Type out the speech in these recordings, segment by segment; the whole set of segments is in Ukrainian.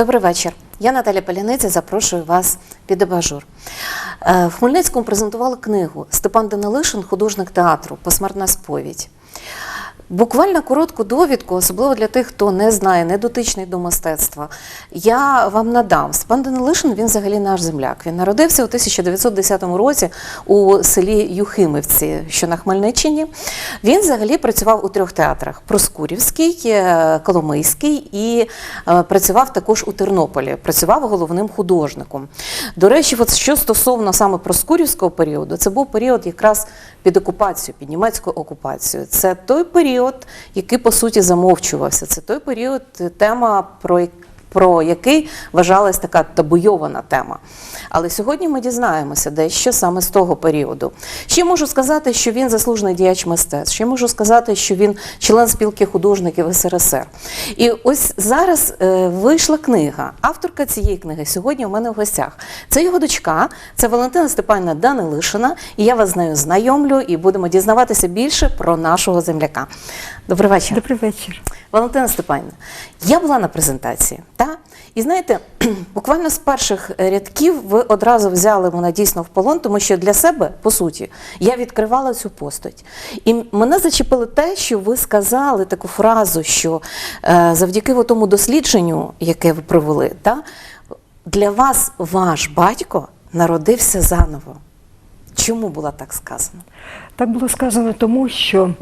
Добрий вечір. Я Наталя Паляниця, запрошую вас під абажур. Е, В Хмельницькому презентували книгу Степан Данилишин, художник театру Посмертна сповідь. Буквально коротку довідку, особливо для тих, хто не знає, не дотичний до мистецтва, я вам надам. Степан Данилишин, він взагалі наш земляк. Він народився у 1910 році у селі Юхимівці, що на Хмельниччині. Він взагалі працював у трьох театрах: Проскурівський, е, Коломийський і е, працював також у Тернополі. Працював головним художником. До речі, от що стосовно саме Проскурівського періоду, це був період якраз під окупацією, під німецькою окупацією. Це той період, який по суті замовчувався. Це той період, тема про як- про який вважалась така табуйована тема. Але сьогодні ми дізнаємося дещо саме з того періоду. Ще можу сказати, що він заслужений діяч мистецтв. Ще можу сказати, що він член спілки художників СРСР. І ось зараз е, вийшла книга. Авторка цієї книги сьогодні у мене в гостях. Це його дочка, це Валентина Степанівна Данилишина. І я вас з нею знайомлю і будемо дізнаватися більше про нашого земляка. Добрий вечір. Добрий вечір. Валентина Степанівна, я була на презентації, та? і знаєте, буквально з перших рядків ви одразу взяли мене дійсно в полон, тому що для себе, по суті, я відкривала цю постать. І мене зачепило те, що ви сказали таку фразу, що е, завдяки тому дослідженню, яке ви провели, та, для вас ваш батько народився заново. Чому було так сказано? Так було сказано тому, що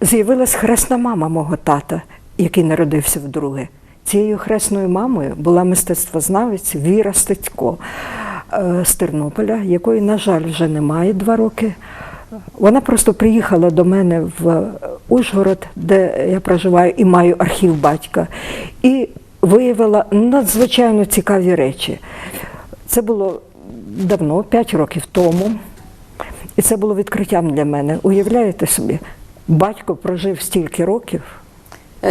з'явилась хресна мама мого тата, який народився вдруге. Цією хресною мамою була мистецтвознавець Віра Стецько е, з Тернополя, якої, на жаль, вже немає два роки. Вона просто приїхала до мене в Ужгород, де я проживаю і маю архів батька, і виявила надзвичайно цікаві речі. Це було давно, 5 років тому. І це було відкриттям для мене. Уявляєте собі, батько прожив стільки років,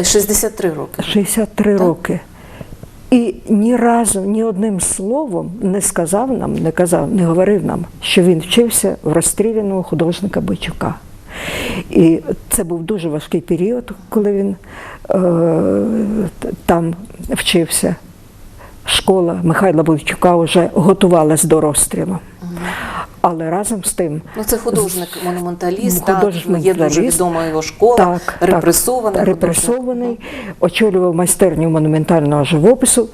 63 роки. 63 роки. І ні разу, ні одним словом не сказав нам, не казав, не говорив нам, що він вчився в розстріляного художника Бойчука. І це був дуже важкий період, коли він е, там вчився. Школа Михайла Бойчука вже готувалась до розстрілу. Але разом з тим Ну, це художник-монументаліст, Художник є дуже відома його школа, Так, репресований. так, художник. репресований, очолював майстерню монументального живопису.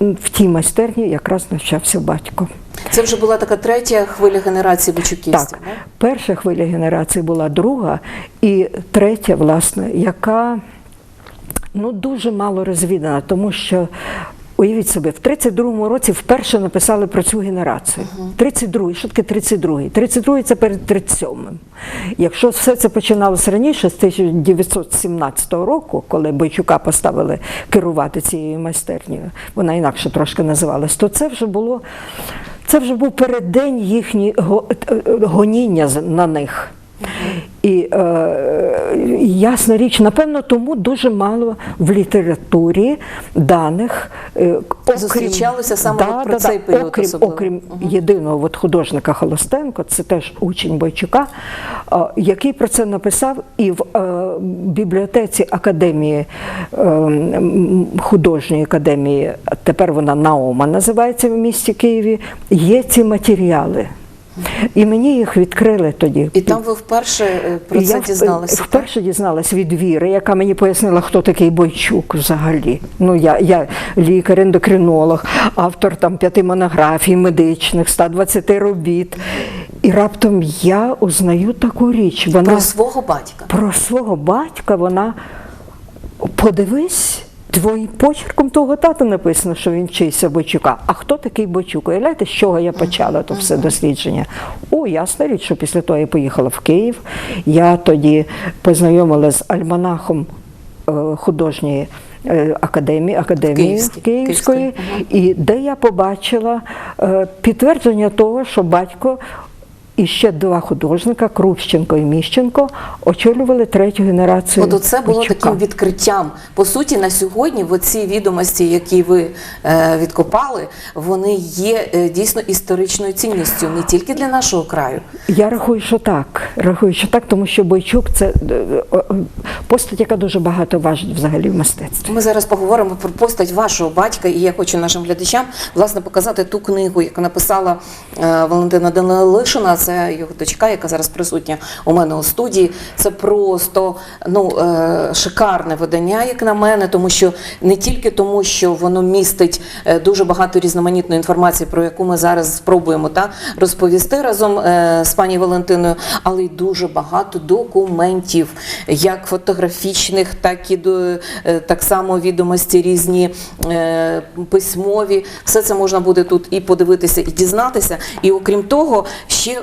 В тій майстерні якраз навчався батько. Це вже була така третя хвиля генерації бичуківців. Так, перша хвиля генерації була друга, і третя, власне, яка ну, дуже мало розвідана, тому що. Уявіть собі, в 32-му році вперше написали про цю генерацію. 32-й, що таке 32-й? 32-й – це перед 37-м. Якщо все це починалося раніше, з 1917 року, коли Бойчука поставили керувати цією майстернею, вона інакше трошки називалась, то це вже було це вже був переддень їхньої го- е, е, гоніння на них. І е, ясна річ, напевно, тому дуже мало в літературі даних. е, Зустрічалося саме от про цей період окрім, особливо. окрім єдиного от художника Холостенко, це теж учень Бойчука, е, який про це написав і в е, бібліотеці академії е, художньої академії, тепер вона Наома називається в місті Києві, є ці матеріали. І мені їх відкрили тоді. І там ви вперше е, про це я дізналися. Вперше дізналась від Віри, яка мені пояснила, хто такий Бойчук взагалі. Ну, я, я лікар, ендокринолог, автор там п'яти монографій медичних, 120 робіт. І раптом я узнаю таку річ. Вона Про свого батька. про свого батька вона подивись. Твоїм почерком того тата написано, що він вчився Бойчука. А хто такий Бойчук? Уявляєте, з чого я почала то все дослідження? О, ясна річ, що після того я поїхала в Київ. Я тоді познайомила з альманахом е, художньої е, академії, академії Київській, Київської, Київської, і де я побачила е, підтвердження того, що батько і ще два художника Крупщенко і Міщенко очолювали третю генерацію. От це було Бойчука. таким відкриттям. По суті, на сьогодні в ці відомості, які ви е, відкопали, вони є е, дійсно історичною цінністю не тільки для нашого краю. Я рахую, що так. Рахую, що так, тому що Бойчук це е, е, постать, яка дуже багато важить взагалі в мистецтві. Ми зараз поговоримо про постать вашого батька, і я хочу нашим глядачам власне показати ту книгу, яку написала е, Валентина Данилишина. Це його дочка, яка зараз присутня у мене у студії. Це просто ну е, шикарне видання, як на мене, тому що не тільки тому, що воно містить е, дуже багато різноманітної інформації, про яку ми зараз спробуємо та розповісти разом е, з пані Валентиною, але й дуже багато документів, як фотографічних, так і до так само відомості різні письмові. Все це можна буде тут і подивитися, і дізнатися. І окрім того, ще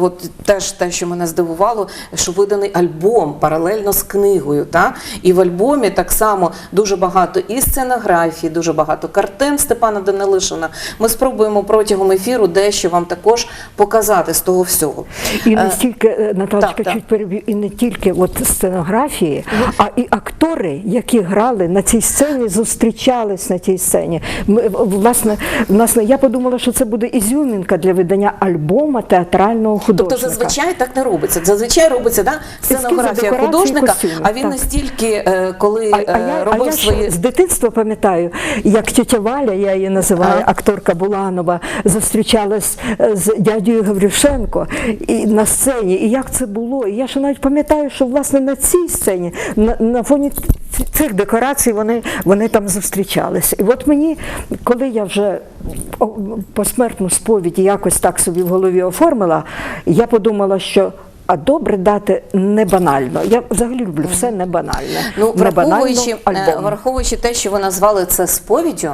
от теж те, що мене здивувало, що виданий альбом паралельно з книгою. Та? І в альбомі так само дуже багато і сценографії, дуже багато картин Степана Данилишина. Ми спробуємо протягом ефіру дещо вам також показати з того всього. І не Е, стільки е, Наталочка, чуть переб'ю, і не тільки от сценографії, а і актори, які грали на цій сцені, зустрічались на тій сцені. Ми, власне, власне, я подумала, що це буде ізюмінка для видання альбома театрального художника. Тобто зазвичай так не робиться. Зазвичай робиться да, сценографія художника, костюми, а він так. настільки, е, коли А, а е, я, а робив я свої. що, з дитинства пам'ятаю, як тетя Валя, я її називаю, А. акторка Буланова, зустрічалась е, з дядьою Гаврюшенко і на сцені. І як це було? І я ще навіть пам'ятаю, що власне на цій сцені, на, на фоні цих декорацій, вони, вони там зустрічалися. І от мені, коли я вже посмертну сповідь якось так собі в голові оформила, я подумала, що. А добре дати не банально. Я взагалі люблю все не банальне. Ну, банально враховуючи, е, враховуючи те, що ви назвали це сповіддю,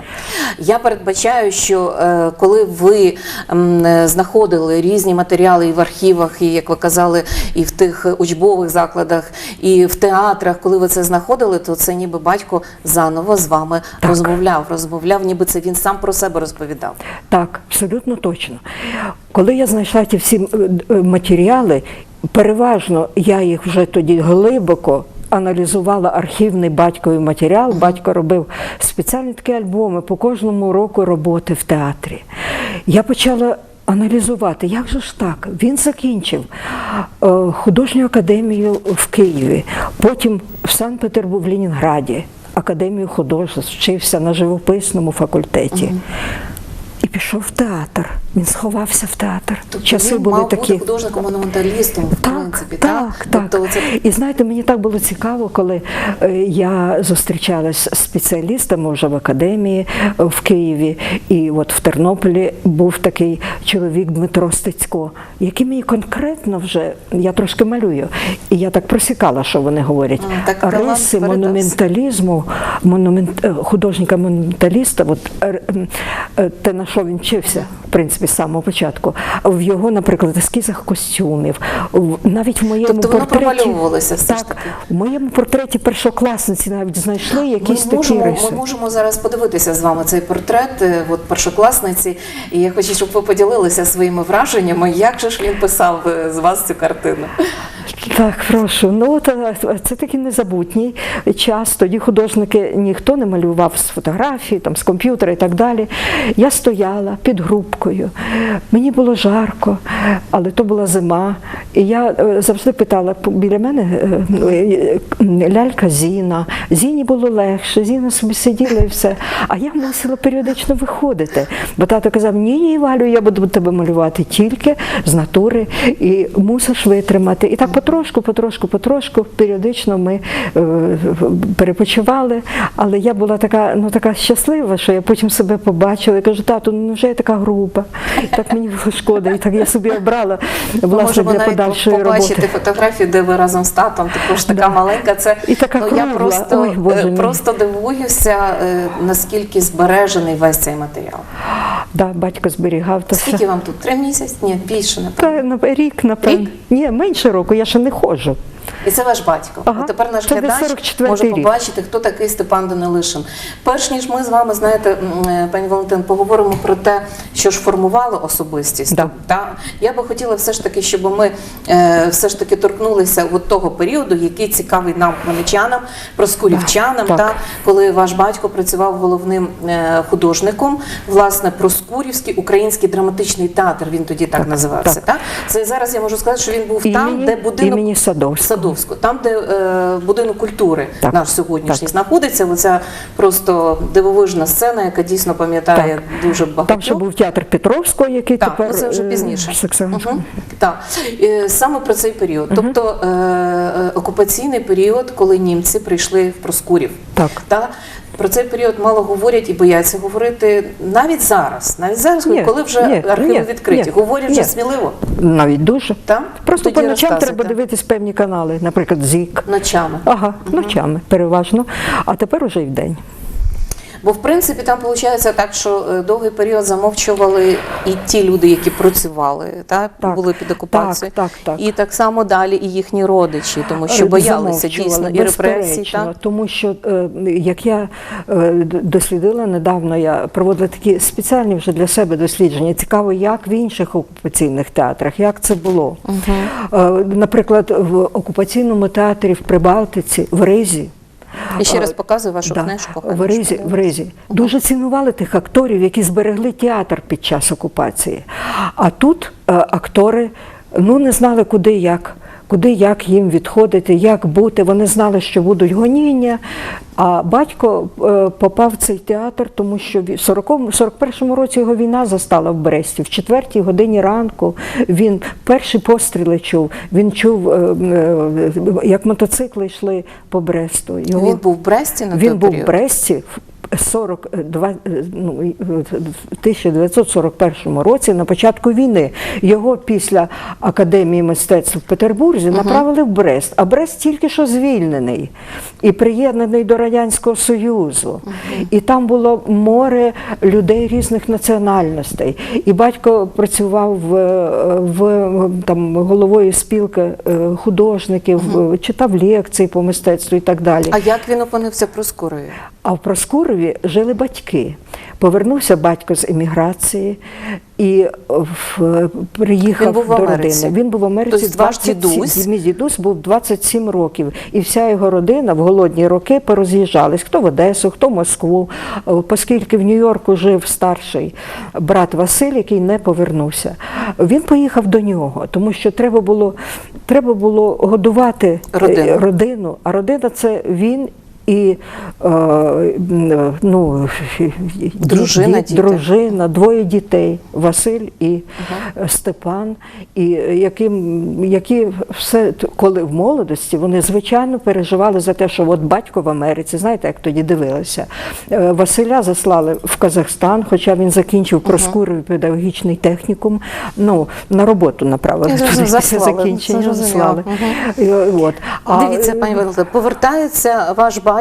я передбачаю, що е, коли ви е, знаходили різні матеріали і в архівах, і як ви казали, і в тих учбових закладах, і в театрах, коли ви це знаходили, то це ніби батько заново з вами Так. розмовляв, розмовляв, ніби це він сам про себе розповідав. Так, абсолютно точно. Коли я знайшла ті всі матеріали, переважно я їх вже тоді глибоко. Аналізувала архівний батьковий матеріал. Батько робив спеціальні такі альбоми по кожному року роботи в театрі. Я почала аналізувати, як же ж так? Він закінчив е, художню академію в Києві, потім в Санкт-Петербурзі, в Ленінграді, академію художеств, вчився на живописному факультеті. І пішов в театр. Він сховався в театр. Тобто Часи він були мав такі. бути художником-монументалістом, в Так, принципі, так, так. Тобто це І знаєте, мені так було цікаво, коли е, я зустрічалась з спеціалістами вже в академії е, в Києві, і от в Тернополі був такий чоловік Дмитро Стецько, який мені конкретно вже я трошки малюю, і я так просікала, що вони говорять. А, так Риси монументалізму, монумент, е, художника-монументаліста, от е, м, е, те, на що він вчився, в принципі, з самого початку, в його, наприклад, ескізах костюмів, навіть в моєму Тобто воно портреті. все ж так, в моєму портреті першокласниці навіть знайшли якісь Ми такі риси. ми можемо зараз подивитися з вами цей портрет е, от, першокласниці. І я хочу, щоб ви поділилися своїми враженнями, як же ж він писав е, з вас цю картину. Так, прошу. Ну е, це такий незабутній час. Тоді художники ніхто не малював з фотографії, там з комп'ютера і так далі. Я стояла під грубкою. Мені було жарко, але то була зима. І я е, завжди питала біля мене е, е, лялька Зіна. Зіні було легше, Зіна собі сиділа і все. А я мусила періодично виходити. Бо тато казав: ні, ні, Валю, я буду тебе малювати тільки з натури і мусиш витримати. І так потрошку, потрошку, потрошку, періодично ми перепочивали. Але я була така, ну така щаслива, що я потім себе побачила і кажу, тату, ну вже я така груба. І так мені було шкода. І так я собі обрала Ми власне для подальшої побачити роботи. фотографію, де ви разом з татом, також така маленька. Це І така ну, я просто, Ой, Боже е, просто дивуюся, е, наскільки збережений весь цей матеріал. Да, батько зберігав то все. Скільки вам тут? Три місяці? Ні, більше, напевно. Та рік, напевно. Рік? Ні, менше року, я ще не ходжу. І це ваш батько. Ага. От тепер наш Це глядач може рік. побачити, хто такий Степан Данилишин. Перш ніж ми з вами, знаєте, е, пані Валентин, поговоримо про те, що ж формувало особистість. Да. Та я би хотіла все ж таки, щоб ми е, все ж таки торкнулися от того періоду, який цікавий нам хмельничанам, проскурівчанам, Так. та коли ваш батько працював головним е, художником, власне, Проскурівський український драматичний театр. Він тоді так, Так, називався. так. Так. Це зараз я можу сказати, що він був там, Імені- де будинок імені Садовського. Садовського, там, де е, будинок культури Так, наш сьогоднішній так. знаходиться. Оця просто дивовижна сцена, яка дійсно пам'ятає дуже багато. Там ще був театр Петровського, який Так, тепер це вже е, пізніше. Угу. Так, саме про цей період. Тобто е, е, окупаційний період, коли німці прийшли в Проскурів. Так. Та, про цей період мало говорять і бояться говорити навіть зараз. Навіть зараз, Ні, коли вже ні, архіви ні, відкриті, ні, говорять вже ні. сміливо. Навіть дуже. Та? Просто Тоді по ночам треба дивитись певні канали, наприклад, ЗІК. Ночами. Ага, ночами переважно. А тепер уже й вдень. Бо в принципі там виходить так, що е, довгий період замовчували і ті люди, які працювали, та Так, були під окупацією, так, так, так. і так само далі і їхні родичі, тому що боялися дійсно і репресій. Так? Тому що, е, як я е, дослідила недавно, я проводила такі спеціальні вже для себе дослідження. Цікаво, як в інших окупаційних театрах, як це було. Е, Наприклад, в окупаційному театрі в Прибалтиці, в Ризі. І ще е, раз показую вашу Да, книжку. в Ризі, в Ризі. Дуже цінували тих акторів, які зберегли театр під час окупації. А тут е, актори ну, не знали, куди як. Куди як їм відходити, як бути. Вони знали, що будуть гоніння. А батько е, попав в цей театр, тому що в 40-му 41-му році його війна застала в Бресті. В четвертій годині ранку він перші постріли чув. Він чув, е, е, як мотоцикли йшли по Бресту. Його... Він був в Бресті на Він був в? Бресті в 42, е, ну, і, е, в 1941 році, на початку війни. Його після Академії мистецтв в Петербурзі направили в Брест. А Брест тільки що звільнений і приєднаний до Радянського Союзу. І там було море людей різних національностей. І батько працював в, в там, головою спілки е, художників, е, читав лекції по мистецтву і так далі. А як він опинився в Проскурові? А в Проскурові жили батьки. Повернувся батько з еміграції і в, приїхав Він був в до Америці. родини. Він був в Америці. Тобто ваш 27 дідусь? Мій дідусь був 27 років. І вся його родина в голодні роки пороз'їжджались. Хто в Одесу, хто в Москву, Е, оскільки в Нью-Йорку жив старший брат Василь, який не повернувся. Він поїхав до нього, тому що треба було, треба було годувати е, Родину. родину. А родина це він і е, м, ну, Дружина, діти. дружина, двоє дітей Василь і е, Степан, і е, яким, які все коли в молодості вони звичайно переживали за те, що от батько в Америці, знаєте, як тоді дивилися. Е, Василя заслали в Казахстан, хоча він закінчив Проскуровий педагогічний технікум. Ну на роботу направили закінчення. Заслали. Мгм. І, От. А, Дивіться, е, пані Валентина, повертається ваш батько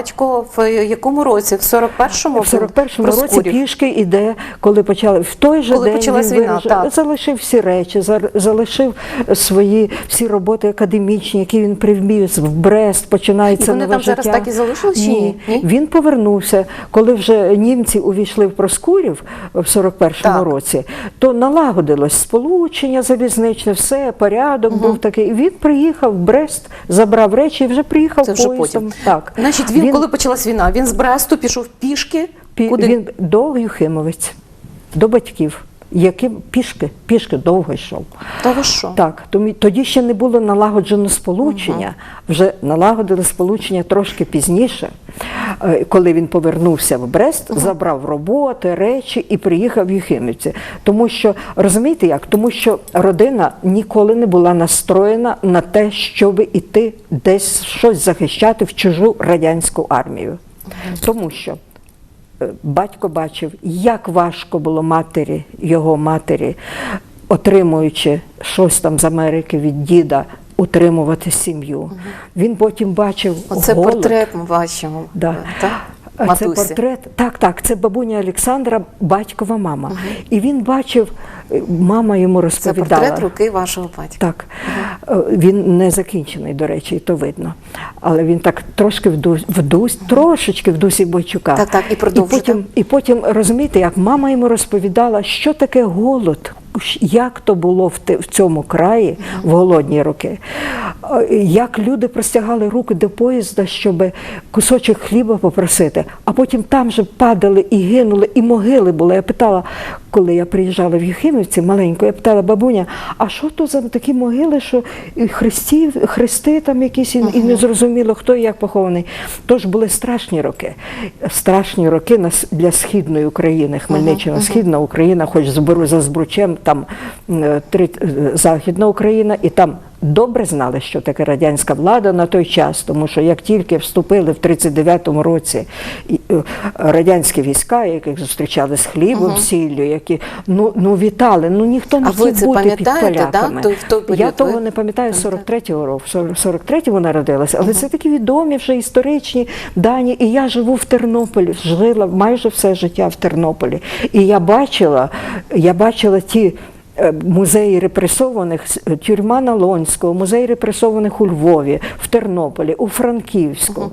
в якому році? В 41-му? В 41-му році Проскурів? пішки іде, коли почали в той же Коли день почалась він війна, так. залишив всі речі, залишив свої всі роботи академічні, які він привіз в Брест. Починається І вони нове там зараз так і залишились чи ні? Ні? Він повернувся, коли вже німці увійшли в Проскурів в 41-му році, то налагодилось сполучення залізничне, все порядок був такий. Він приїхав в Брест, забрав речі і вже приїхав Це вже поїздом. потім. Так. Значить, він, коли почалась війна, він з Бресту пішов пішки. Пі- Куди? Він до Юхимовець, до батьків, яким пішки, пішки довго йшов. Ви що? Так, тоді ще не було налагоджено сполучення, вже налагодили сполучення трошки пізніше, Е, коли він повернувся в Брест, забрав роботи, речі і приїхав в Юхимівці. Тому що, розумієте як? Тому що родина ніколи не була настроєна на те, щоб іти десь щось захищати в чужу радянську армію. Тому що батько бачив, як важко було матері, його матері, отримуючи щось там з Америки від діда, утримувати сім'ю. Він потім бачив Оце голод. портрет ми бачимо. Да. Так? Матусі. Це портрет. Так, так, це бабуня Олександра, батькова мама. І він бачив, е, мама йому Це розповідала. портрет руки вашого батька. Так, Е, він не закінчений, до речі, і то видно. Але він так трошки в дусі, в дусі трошечки в дусі Бойчука. Так, так, і і потім, і потім розумієте, як мама йому розповідала, що таке голод. Як то було в, цьому краї в голодні роки, як люди простягали руки до поїзда, щоб кусочок хліба попросити, а потім там же падали і гинули, і могили були. Я питала, коли я приїжджала в Юхимівці маленьку, я питала бабуня, а що то за такі могили, що хрестів, хрести там якісь, і, і не зрозуміло, хто і як похований. Тож були страшні роки. Страшні роки для східної України, Хмельниччина, східна Україна, хоч зберу за збручем, там е, три, е, Західна Україна, і там добре знали, що таке радянська влада на той час, тому що як тільки вступили в 39-му році е, радянські війська, яких зустрічали з хлібом, сіллю, які ну, ну вітали, ну ніхто не А ви хотів це бути під да, поляками. в той період? Я того Ви не пам'ятаю з 43-го року. В 40 43-му народилася, але це такі відомі вже історичні дані. І я живу в Тернополі, жила майже все життя в Тернополі. І я бачила, я бачила ті. Е, Музеї репресованих с- тюрма Налонського, музей репресованих у Львові, в Тернополі, у Франківську.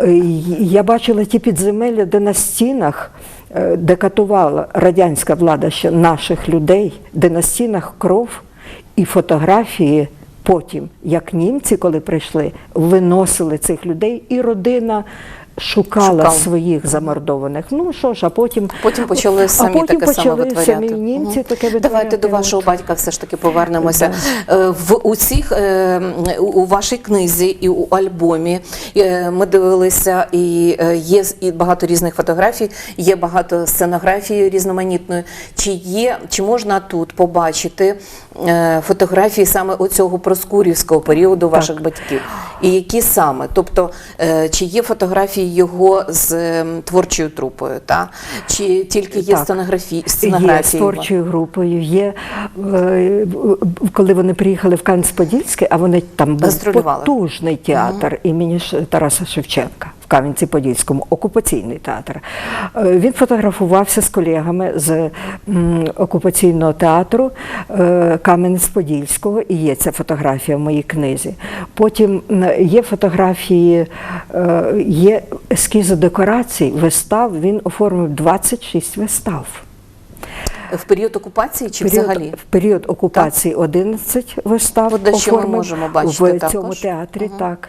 Е, Я бачила ті підземелля, де на стінах, е, де катувала радянська влада ще наших людей, де на стінах кров і фотографії потім, як німці, коли прийшли, виносили цих людей, і родина. Шукала Шукала. своїх замордованих. Ну що ж, а потім Потім почали самі а потім таке саме почали витворяти. самі німці Мгм. таке витворяти. Давайте до вашого батька все ж таки повернемося. Е, В усіх е, у- вашій книзі і у альбомі е, ми дивилися, і є і багато різних фотографій, є багато сценографії різноманітної. Чи є, чи можна тут побачити фотографії саме оцього проскурівського періоду ваших батьків? І які саме? Тобто, чи є фотографії його з е, творчою трупою, та? чи тільки є сценографії, Є з творчою групою, є е, коли вони приїхали в Канц-Подільське, а вони там був потужний театр імені Тараса Шевченка. Кам'янці-Подільському окупаційний театр. Е, Він фотографувався з колегами з окупаційного театру е, Кам'янець-Подільського, і є ця фотографія в моїй книзі. Потім є фотографії, е, є ескізи декорацій, вистав. Він оформив 26 вистав. В період окупації чи Період, взагалі? в період окупації 11 вистав От дещо ми можемо бачити в також. цьому театрі. Так.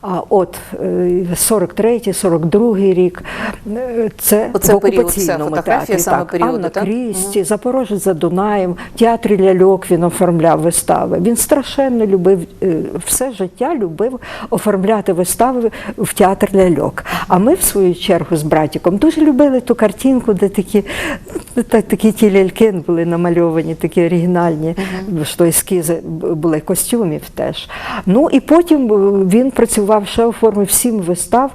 А от е, 43-й, 42-й рік е, це Оце в період, це окупаційному театрі. саме так. періоду, Анна так? Крісті, Запорожець за Дунаєм, в театрі ляльок він оформляв вистави. Він страшенно любив е, все життя любив оформляти вистави в театр ляльок. А ми, в свою чергу, з братіком дуже любили ту картинку, де такі, такі ті ляльки були намальовані, такі оригінальні, що ескізи були костюмів теж. Ну і потім е, він працював ще оформив сім вистав.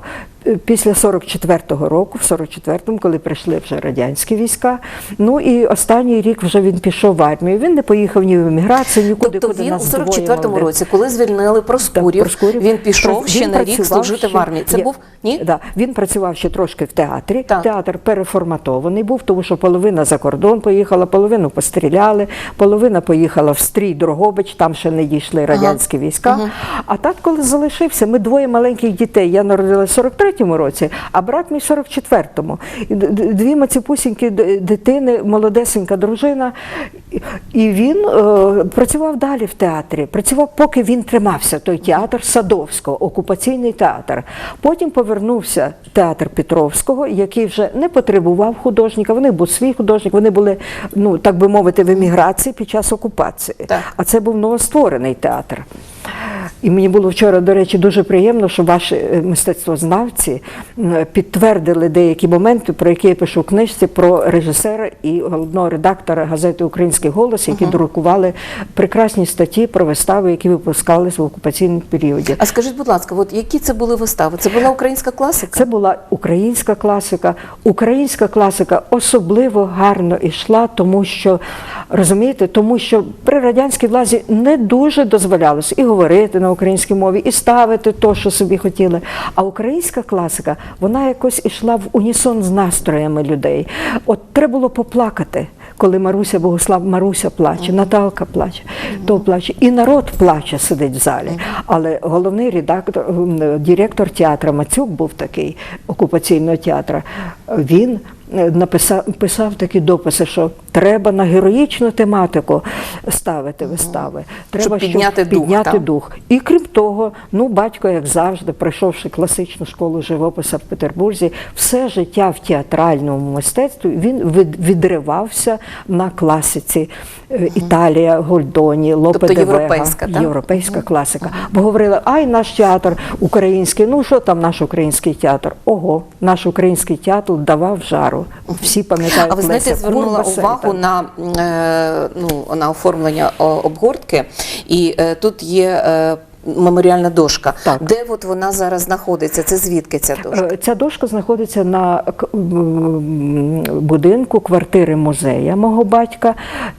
Після 44-го року, в 44-му, коли прийшли вже радянські війська. Ну і останній рік вже він пішов в армію. Він не поїхав ні в еміграцію, нікуди, Тобто куди він у нас двоє 44-му році, коли звільнили Проскурів, Проскурів. він пішов Пра- ще на рік служити ще- в армії. Це Є- був ні? Да. Він працював ще трошки в театрі. Так. Театр переформатований був, тому що половина за кордон поїхала, половину постріляли, половина поїхала в стрій Дрогобич, там ще не дійшли радянські війська. А так, коли залишився, ми двоє маленьких дітей. Я народилася в 43-му році, а брат мій в 44-му. І д- д- Дві маціпусінькі дитини, молодесенька дружина. І- І він е, працював далі в театрі. Працював, поки він тримався, той театр Садовського, окупаційний театр. Потім повернувся театр Петровського, який вже не потребував художника. Вони був свій художник, вони були, ну так би мовити, в еміграції під час окупації. Так. А це був новостворений театр. І мені було вчора, до речі, дуже приємно, що ваші е, мистецтвознавці підтвердили деякі моменти, про які я пишу в книжці, про режисера і головного редактора газети Український голос, які друкували прекрасні статті про вистави, які випускались в окупаційному періоді. А скажіть, будь ласка, от які це були вистави? Це була українська класика? Це була українська класика. Українська класика особливо гарно йшла, тому що розумієте, тому що при радянській владі не дуже дозволялось і говорити на українській мові і ставити то, що собі хотіли. А українська класика, вона якось ішла в унісон з настроями людей. От треба було поплакати. Коли Маруся Богослав Маруся плаче, Наталка плаче, то плаче, і народ плаче, сидить в залі. Але головний редактор, директор театру Мацюк був такий окупаційного театру. Він написав писав такі дописи, що треба на героїчну тематику ставити вистави. Треба підняти дух, підняти так? дух. І крім того, ну батько, як завжди, пройшовши класичну школу живопису в Петербурзі, все життя в театральному мистецтві він від- відривався на класиці Е, Італія, Гольдоні, Лопе Тобто де європейська, так? європейська класика. Бо говорили, ай, наш театр український. Ну що там наш український театр? Ого, наш український театр давав жару. Всі пам'ятають. А ви знаєте, Леся звернула Курбаса увагу на, е, ну, на оформлення обгортки, і е, тут є е, меморіальна дошка. Так. Де от вона зараз знаходиться? Це звідки ця дошка? Е, Ця дошка знаходиться на будинку квартири музея мого батька.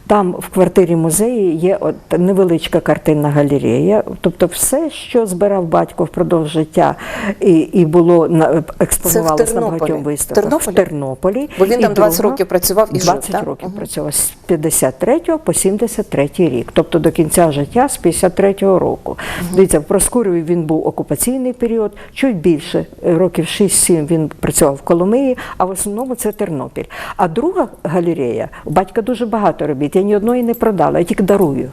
Там в квартирі музеї є от невеличка картинна галерея. Тобто, все, що збирав батько впродовж життя і, і було на експонувалося на багатьох виставках Тернополі? в Тернополі. Бо він І там 20 друга- років працював і жив, 20 так? років Мгм. працював з 53 по 73 рік, тобто до кінця життя з 53 року. Дивіться, в Проскуреві він був окупаційний період, чуть більше е, років 6-7 він працював в Коломиї, а в основному це Тернопіль. А друга галерея, батька дуже багато робіт. Я ні одної не продала, я тільки дарую.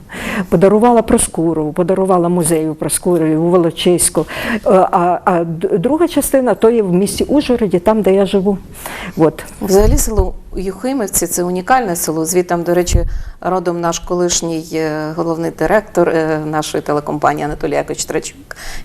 Подарувала Проскурову, подарувала музею Проскурові, у Волочиську. Е, А, а друга частина то є в місті Ужгороді, там, де я живу. От. Взагалі село Юхимівці це унікальне село. Звідтам, до речі, родом наш колишній е, головний директор е, нашої телекомпанії Анатолій Якович Трачук.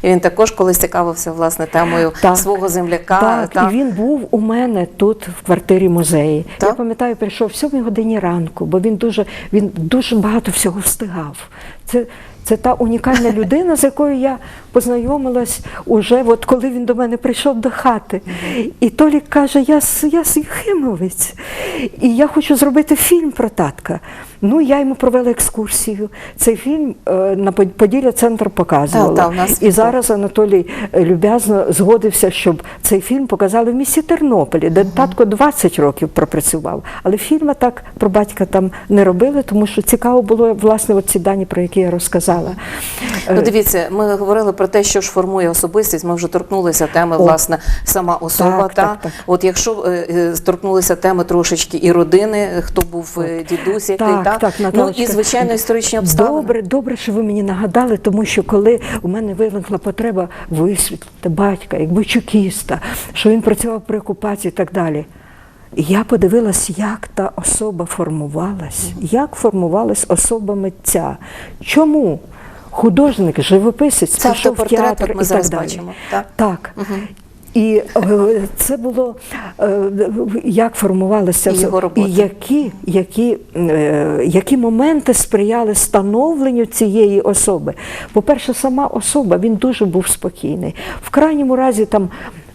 І він також колись цікавився власне темою Так. свого земляка. Так, та. і він був у мене тут в квартирі музеї. Так? Я пам'ятаю, прийшов в 7 годині ранку, бо він дуже, він дуже багато всього встигав. Це, це та унікальна людина, з якою я познайомилась уже, от коли він до мене прийшов до хати. І Толік каже: я, я з і я хочу зробити фільм про татка. Ну, я йому провела екскурсію. Цей фільм е, на Под- Поділля центр показувала. Та, та, нас і зараз Анатолій е, люб'язно згодився, щоб цей фільм показали в місті Тернополі, де татко 20 років пропрацював. Але фільму так про батька там не робили, тому що цікаво було власне от ці дані, про які я розказала. Ну, Е, дивіться, ми говорили про те, що ж формує особистість. Ми вже торкнулися теми, О. власне, сама особа. Так, та так, так. от якщо е, е, торкнулися теми трошечки і родини, хто був е, дідусь, який Так, та так, ну і звичайно історичні обставини. Добре, добре, що ви мені нагадали, тому що коли у мене виникла потреба висвітлити батька, як бичукіста, що він працював при окупації і так далі. Я подивилась, як та особа формувалась, як формувалась особа митця. Чому? Художник, живописець, Це пішов в театр ми і зараз так далі. бачимо, так? Так. І е, це було е, як формувалося І його і які, які, е, які моменти сприяли становленню цієї особи. По-перше, сама особа він дуже був спокійний. В крайньому разі там.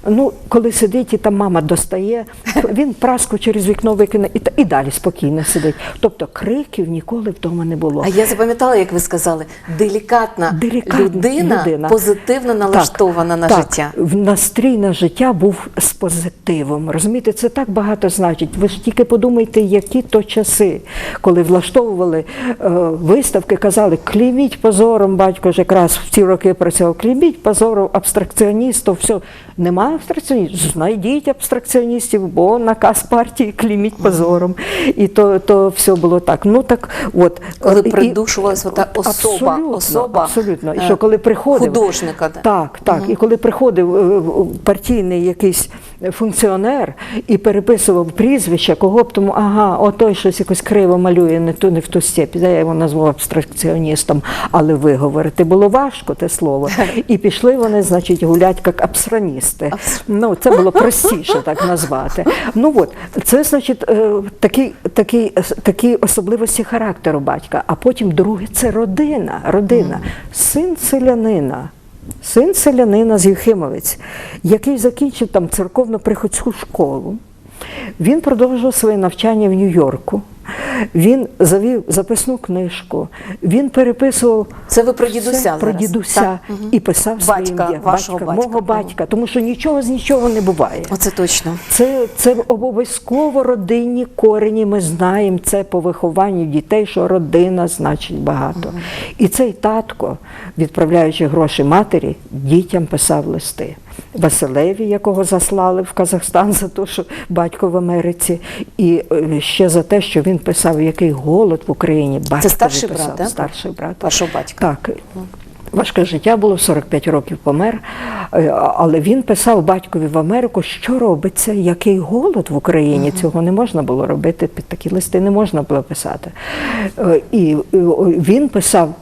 Ну, коли сидить і там мама достає, він праску через вікно викине і, і далі спокійно сидить. Тобто криків ніколи вдома не було. А я запам'ятала, як ви сказали, делікатна, Делікатна людина, людина. позитивно налаштована на так, життя. В настрій на життя був з позитивом. Розумієте, це так багато значить. Ви ж тільки подумайте, які то часи, коли влаштовували е, виставки, казали, кліміть позором, батько ж якраз в ці роки працював, кліміть позором абстракціоністів, все. Немає абстракціоністів, знайдіть абстракціоністів, бо наказ партії кліміть позором. І то, то все було так. Ну так от. Коли придушувалась ота особа, особа абсолютно. І е, що коли приходив художника. да. так, так. І коли приходив е, партійний якийсь функціонер і переписував прізвище, кого б тому, ага, отой щось якось криво малює, не ту, не в ту степь. Я його назвав абстракціоністом, але виговорити було важко те слово. І пішли вони, значить, гулять як абсраністи. Ну, це було простіше так назвати. Ну от, це значить е, такі, такі, такі особливості характеру батька. А потім друге це родина. Родина. Син селянина. Син селянина з Юхимовець, який закінчив там церковно-приходську школу. Він продовжував своє навчання в Нью-Йорку. Він завів записну книжку, він переписував Це ви про дідуся все про дідуся Так, і писав Батька, своє ім'я. вашого батька. мого батька, тому що нічого з нічого не буває. Оце точно. Це, це обов'язково родинні корені. Ми знаємо це по вихованню дітей, що родина значить багато. І цей татко, відправляючи гроші матері, дітям писав листи. Василеві, якого заслали в Казахстан за те, що батько в Америці, і е, ще за те, що він писав, який голод в Україні. Батькові старший брат, да? старший брат. Вашого батька. Так. Важке життя було 45 років помер, Е, але він писав батькові в Америку, що робиться, який голод в Україні. Цього не можна було робити. Під такі листи не можна було писати. Е, І він писав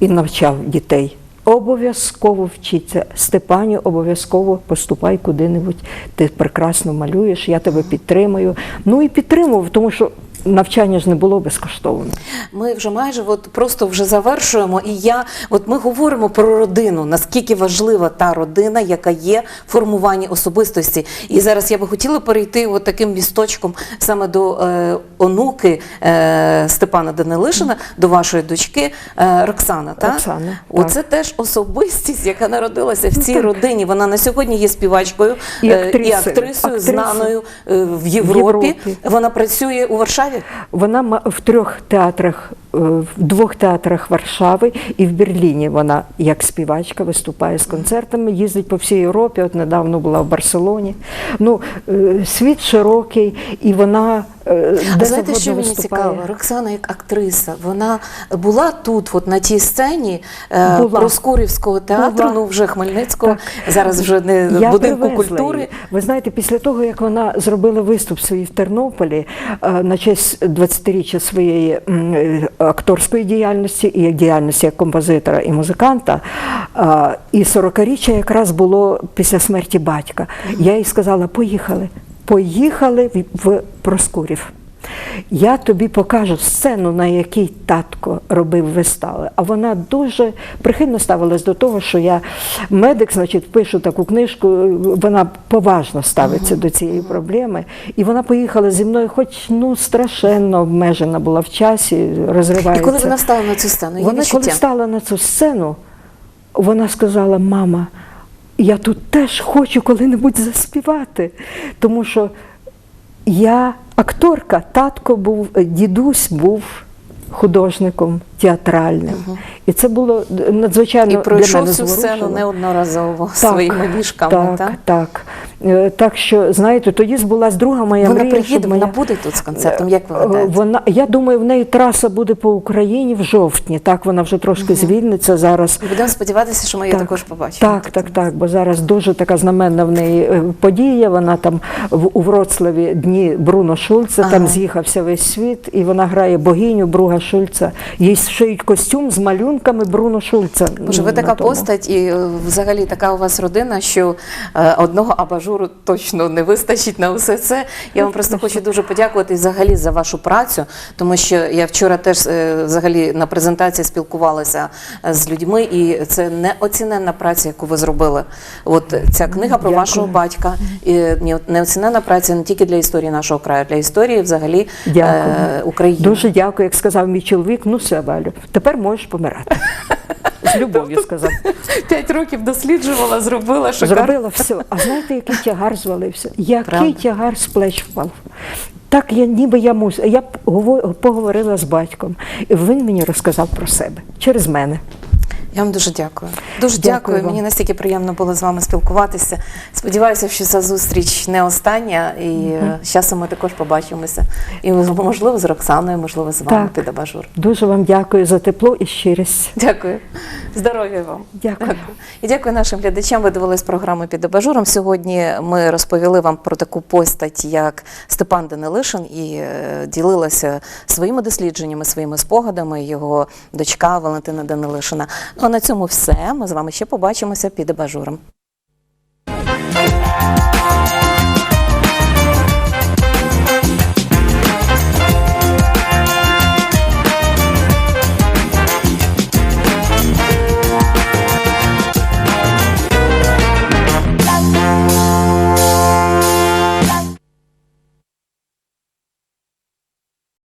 і навчав дітей. Обов'язково вчіться. Степані, обов'язково поступай куди-небудь. Ти прекрасно малюєш, я тебе підтримую. Ну і підтримував, тому що навчання ж не було безкоштовно. Ми вже майже от просто вже завершуємо. І я, от ми говоримо про родину, наскільки важлива та родина, яка є в формуванні особистості. І зараз я би хотіла перейти от таким місточком саме до е, онуки е, Степана Данилишина, до вашої дочки е, Роксана. Та? Роксана, Оце теж особистість, яка народилася в цій так. родині. Вона на сьогодні є співачкою І е, і актрисою. актрисою, знаною е, в Європі. Європі. Вона працює у Варшаві. Вона в трьох театрах, в двох театрах Варшави і в Берліні вона як співачка виступає з концертами, їздить по всій Європі. От недавно була в Барселоні. Ну, е, світ широкий, і вона е, А де знаєте, що мені виступає. цікаво? Роксана як актриса, вона була тут, от на тій сцені е, Була. Проскурівського театру, Була. ну вже Хмельницького, Так. зараз вже не Я будинку культури. її. Ви знаєте, після того, як вона зробила виступ свій в Тернополі е, на честь 20-річчя своєї е, акторської діяльності і як діяльності як композитора і музиканта, і 40-річчя якраз було після смерті батька. Я їй сказала: поїхали. Поїхали в Проскурів. Я тобі покажу сцену, на якій татко робив вистави. А вона дуже прихильно ставилась до того, що я медик, значить, пишу таку книжку. Вона поважно ставиться до цієї проблеми. І вона поїхала зі мною, хоч ну страшенно обмежена була в часі, І коли вона встала на цю сцену, Вона, коли стала на цю сцену, вона сказала: мама, я тут теж хочу коли-небудь заспівати. Тому що я акторка, татко був, е, дідусь був художником театральним. І це було надзвичайно І для пройшов мене цю сцену неодноразово своїми ліжками. Так, та? так. Е, Так що, знаєте, тоді збулась друга моя Вона мрія. приїде, щоб моя... вона буде тут з концертом, як ви Е, гадаєте? Вона, я думаю, в неї траса буде по Україні в жовтні. Так, вона вже трошки звільниться зараз. І будемо сподіватися, що ми її також побачимо. Так, так, так. Бо зараз дуже така знаменна в неї е, подія. Вона там в у Вроцлаві дні Бруно Шульца, Ага. там з'їхався весь світ, і вона грає богиню Бруга Шульца. Їй шиють костюм з малюнками Бруно Шульца. Боже, ви така тому. постать, і е, взагалі така у вас родина, що е, одного абажуру точно не вистачить на усе це. Я вам просто хочу дуже подякувати взагалі за вашу працю, тому що я вчора теж е, взагалі на презентації спілкувалася з людьми, і це неоціненна праця, яку ви зробили. От ця книга про Дякую. вашого батька, і неоціненна праця не тільки для історії нашого краю, для історії взагалі Дякую. України. Дуже дякую, як сказав мій чоловік. Ну все, Валю, тепер можеш помирати. З любов'ю сказав. П'ять років досліджувала, зробила шикар. Зробила все. А знаєте, який тягар звалився? Який Правда. тягар з плеч впав? Так, я ніби я мус. Я поговорила з батьком, і він мені розказав про себе через мене. Я вам дуже дякую. Дуже Дякую дякую. Мені настільки приємно було з вами спілкуватися. Сподіваюся, що ця зустріч не остання, і е, з часом ми також побачимося. І можливо з Роксаною, можливо, з вами Так. під абажур. Дуже вам дякую за тепло і щирість. Дякую. Здоров'я вам. Дякую. І дякую нашим глядачам. Ви дивились програму під абажуром. Сьогодні ми розповіли вам про таку постать, як Степан Данилишин, і е, ділилася своїми дослідженнями, своїми спогадами його дочка Валентина Данилишина. А на цьому все. Ми з вами ще побачимося під абажуром.